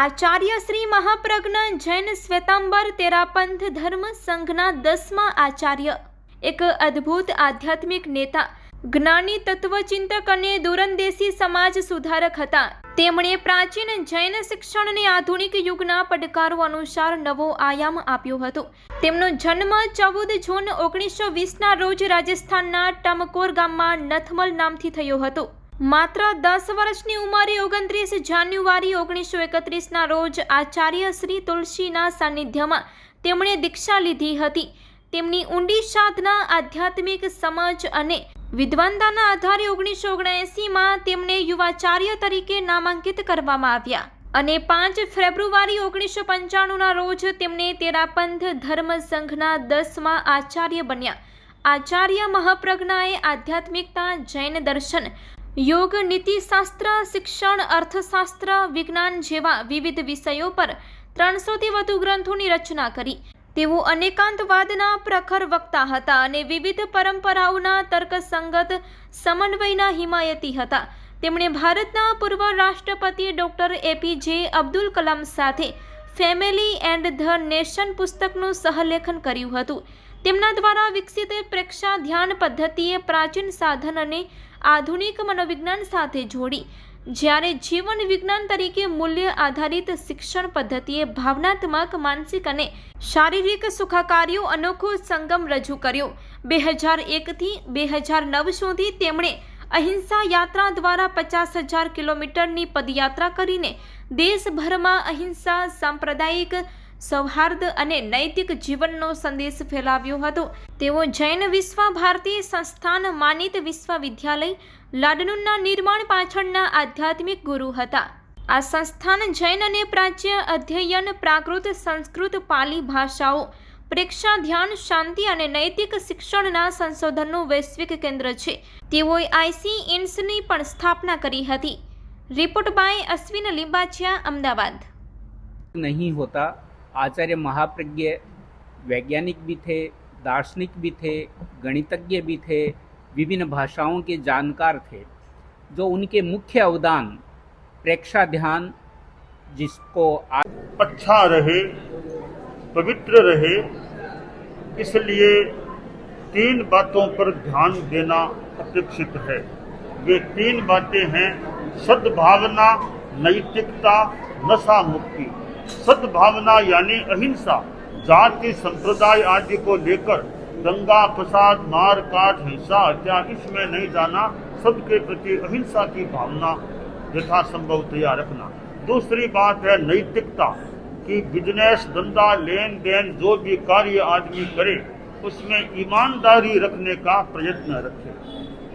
આચાર્ય શ્રી મહાપ્રજ્ઞ જૈન શ્વેતાંબર તેરાપંથ ધર્મ સંઘના દસમા આચાર્ય. એક અદ્ભુત આધ્યાત્મિક નેતા, જ્ઞાની તત્વચિંતક અને દૂરંદેશી સમાજ સુધારક હતા. તેમણે પ્રાચીન જૈન શિક્ષણને આધુનિક યુગના પડકારો અનુસાર નવો આયામ આપ્યો હતો. તેમનો જન્મ ચૌદ જૂન ઓગણીસો વીસના રોજ રાજસ્થાનના ટમકોર ગામમાં નથમલ નામથી થયો હતો. માત્ર દસ વર્ષની ઉંમરે ઓગણત્રીસ જાન્યુઆરી ઓગણીસો એકત્રીસના રોજ આચાર્ય શ્રી તુલસીના સાનિધ્યમાં તેમણે દીક્ષા લીધી હતી. તેમની ઊંડી સાધના, આધ્યાત્મિક સમજ અને વિદ્વાનતાના આધારે ઓગણીસો ઓગણએંસીમાં તેમને યુવાચાર્ય તરીકે નામાંકિત કરવામાં આવ્યા અને પાંચ ફેબ્રુઆરી ઓગણીસો પંચાણુંના રોજ તેમને તેરાપંથ ધર્મ સંઘના દસમા આચાર્ય બન્યા. આચાર્ય મહાપ્રજ્ઞાએ આધ્યાત્મિકતા, જૈન દર્શન યોગ નીતિશાસ્ત્ર શિક્ષણ, અર્થશાસ્ત્ર, વિજ્ઞાન જેવા વિવિધ વિષયો પર ત્રણસોથી વધુ ગ્રંથોની રચના કરી. તેઓ અનેકાંતવાદના પ્રખર વક્તા હતા અને વિવિધ પરંપરાઓના તર્કસંગત સમન્વયના હિમાયતી હતા. તેમણે ભારતના પૂર્વ રાષ્ટ્રપતિ ડૉક્ટર એપીજે અબ્દુલ કલામ સાથે ફેમિલી એન્ડ ધ નેશન પુસ્તકનું સહલેખન કર્યું હતું. તેમના દ્વારા વિકસિત પ્રેક્ષા ધ્યાન પદ્ધતિએ પ્રાચીન સાધન અને આધુનિક મનોવિજ્ઞાન સાથે જોડી. જ્યારે જીવન વિજ્ઞાન તરીકે મૂલ્ય આધારિત શિક્ષણ પદ્ધતિએ ભાવનાત્મક, માનસિક અને શારીરિક સુખાકારીઓ અનોખો સંગમ રજૂ કર્યો. બે હજાર એકથી બે હજાર નવ સુધી તેમણે અહિંસા યાત્રા દ્વારા પચાસ હજાર કિલોમીટરની પદયાત્રા કરીને દેશભરમાં અહિંસા સાંપ્રદાયિક સૌહાર્દ અને નૈતિક જીવનનો સંદેશ ફેલાવ્યો હતો. તેઓ જૈન વિશ્વ ભારતી સંસ્થાન માનિત વિશ્વવિદ્યાલય લાડનુના નિર્માણ પાછળના આધ્યાત્મિક ગુરુ હતા. આ સંસ્થાન જૈન અને પ્રાચ્ય અધ્યયન, પ્રાકૃત સંસ્કૃત, પાલી ભાષાઓ પ્રેક્ષા ધ્યાન શાંતિ અને નૈતિક શિક્ષણના સંશોધનનું વૈશ્વિક કેન્દ્ર છે. તેઓએ આઈસીએન્સની પણ સ્થાપના કરી હતી. Report by Ashwin Limbachiya, Ahmedabad. નહીં હોતા आचार्य महाप्रज्ञ वैज्ञानिक भी थे, दार्शनिक भी थे, गणितज्ञ भी थे, विभिन्न भाषाओं के जानकार थे, जो उनके मुख्य अवदान, प्रेक्षा ध्यान, जिसको आज अच्छा रहे, पवित्र रहे, इसलिए तीन बातों पर ध्यान देना अपेक्षित है। ये तीन बातें हैं, सद्भावना, नैतिकता, नशा मुक्ति। सद्भावना यानी अहिंसा, जाति, संप्रदाय आदि को लेकर दंगा फसाद मार, काट, हिंसा हत्या इसमें नहीं जाना, सबके प्रति अहिंसा की भावना यथासंभव तैयार रखना। दूसरी बात है नैतिकता, कि बिज़नेस धंधा लेन देन जो भी कार्य आदमी करे, उसमें ईमानदारी रखने का प्रयत्न रखे।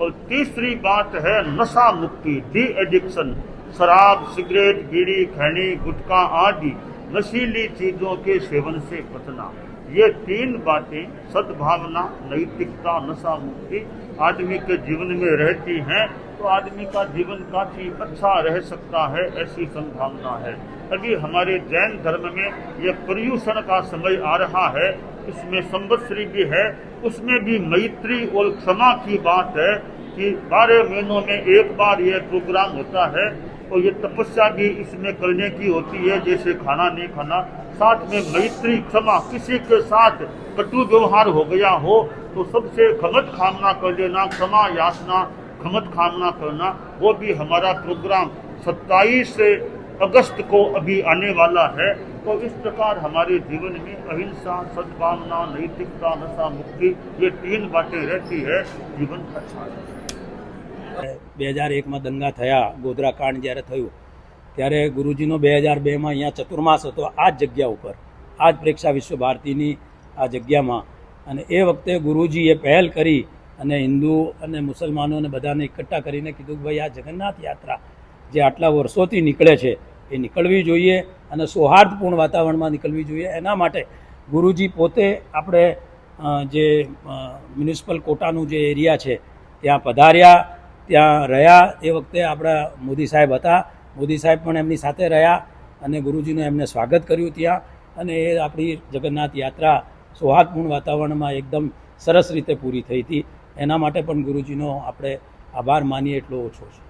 और तीसरी बात है नशा मुक्ति डी एडिक्शन शराब, सिगरेट, बीड़ी, खैनी, गुटखा आदि नशीली चीज़ों के सेवन से बचना। ये तीन बातें सद्भावना, नैतिकता, नशा मुक्ति आदमी के जीवन में रहती हैं तो आदमी का जीवन काफ़ी अच्छा रह सकता है, ऐसी संभावना है। अभी हमारे जैन धर्म में यह पर्यूषण का समय आ रहा है, इसमें संवत्सरी भी है, उसमें भी मैत्री और क्षमा की बात है कि बारह महीनों में एक बार यह प्रोग्राम होता है और ये तपस्या भी इसमें करने की होती है, जैसे खाना नहीं खाना, साथ में मैत्री, क्षमा, किसी के साथ कटु व्यवहार हो गया हो तो सबसे खमत खामना कर लेना, क्षमा याचना खमत खामना करना, वो भी हमारा प्रोग्राम 27 अगस्त को अभी आने वाला है। तो इस प्रकार हमारे जीवन में अहिंसा, सद्भावना, नैतिकता, नशा, मुक्ति, ये तीन बातें रहती है। जीवन अच्छा है। બે હજાર એકમાં દંગા થયા, ગોધરા કાંડ જ્યારે થયું, ત્યારે ગુરુજીનો બે હજાર બેમાં અહીંયા ચતુર્માસ હતો આ જ જગ્યા ઉપર. આ જ પ્રેક્ષા વિશ્વ ભારતીની આ જગ્યામાં. અને એ વખતે ગુરુજીએ પહેલ કરી અને હિન્દુ અને મુસલમાનોને બધાને એકઠા કરીને કીધું કે ભાઈ, આ જગન્નાથ યાત્રા જે આટલા વર્ષોથી નીકળે છે, એ નીકળવી જોઈએ અને સૌહાર્દપૂર્ણ વાતાવરણમાં નીકળવી જોઈએ. એના માટે ગુરુજી પોતે આપણે જે મ્યુનિસિપલ કોટાનું જે એરિયા છે, ત્યાં પધાર્યા. ત્યાં રહ્યા એ વખતે આપણા મોદી સાહેબ હતા. મોદી સાહેબ પણ એમની સાથે રહ્યા અને ગુરુજીનું એમને સ્વાગત કર્યું ત્યાં. અને એ આપણી જગન્નાથ યાત્રા સૌહાર્દપૂર્ણ વાતાવરણમાં એકદમ સરસ રીતે પૂરી થઈ હતી. એના માટે પણ ગુરુજીનો આપણે આભાર માનીએ એટલો ઓછો છે.